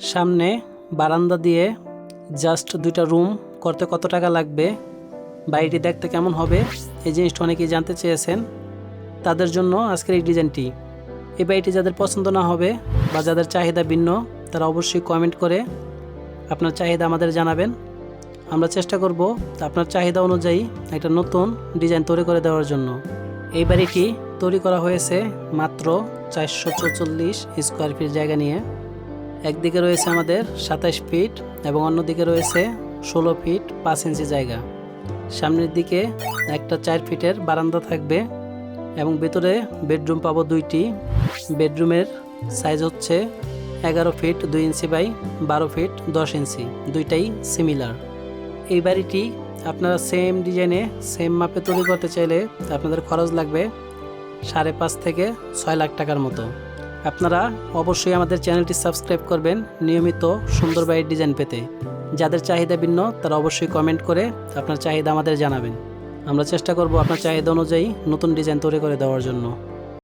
সামনে বারান্দা দিয়ে জাস্ট দুইটা রুম করতে কত টাকা লাগবে? বাড়িটি দেখতে কেমন হবে? এই জিনিসটা অনেকেই জানতে চেয়েছেন। তাদের জন্য আজকের এই ডিজাইনটি। এই বাড়িটি যাদের পছন্দ না হবে বা যাদের চাহিদা ভিন্ন, তারা অবশ্যই কমেন্ট করে আপনার চাহিদা আমাদের জানাবেন। আমরা চেষ্টা করব আপনার চাহিদা অনুযায়ী একটা নতুন ডিজাইন তৈরি করে দেওয়ার জন্য। এই বাড়িটি তৈরি করা হয়েছে মাত্র চারশো চৌচল্লিশ স্কোয়ার ফিট জায়গা নিয়ে। একদিকে রয়েছে আমাদের সাতাশ ফিট এবং অন্যদিকে রয়েছে ষোলো ফিট পাঁচ ইঞ্চি জায়গা। সামনের দিকে একটা চার ফিটের বারান্দা থাকবে এবং ভেতরে বেডরুম পাবো দুইটি। বেডরুমের সাইজ হচ্ছে এগারো ফিট দুই ইঞ্চি বাই বারো ফিট দশ ইঞ্চি, দুইটাই সিমিলার এই বাড়িটি আপনারা সেম ডিজাইনে সেম মাপে তৈরি করতে চাইলে আপনাদের খরচ লাগবে সাড়ে পাঁচ থেকে ছয় লাখ টাকার মতো। আপনারা অবশ্যই আমাদের চ্যানেলটি সাবস্ক্রাইব করবেন নিয়মিত সুন্দর ডিজাইন পেতে। যাদের চাহিদা ভিন্ন, তারা অবশ্যই কমেন্ট করে আপনার চাহিদা আমাদের জানাবেন। আমরা চেষ্টা করব আপনার চাহিদা অনুযায়ী নতুন ডিজাইন তৈরি করে দেওয়ার জন্য।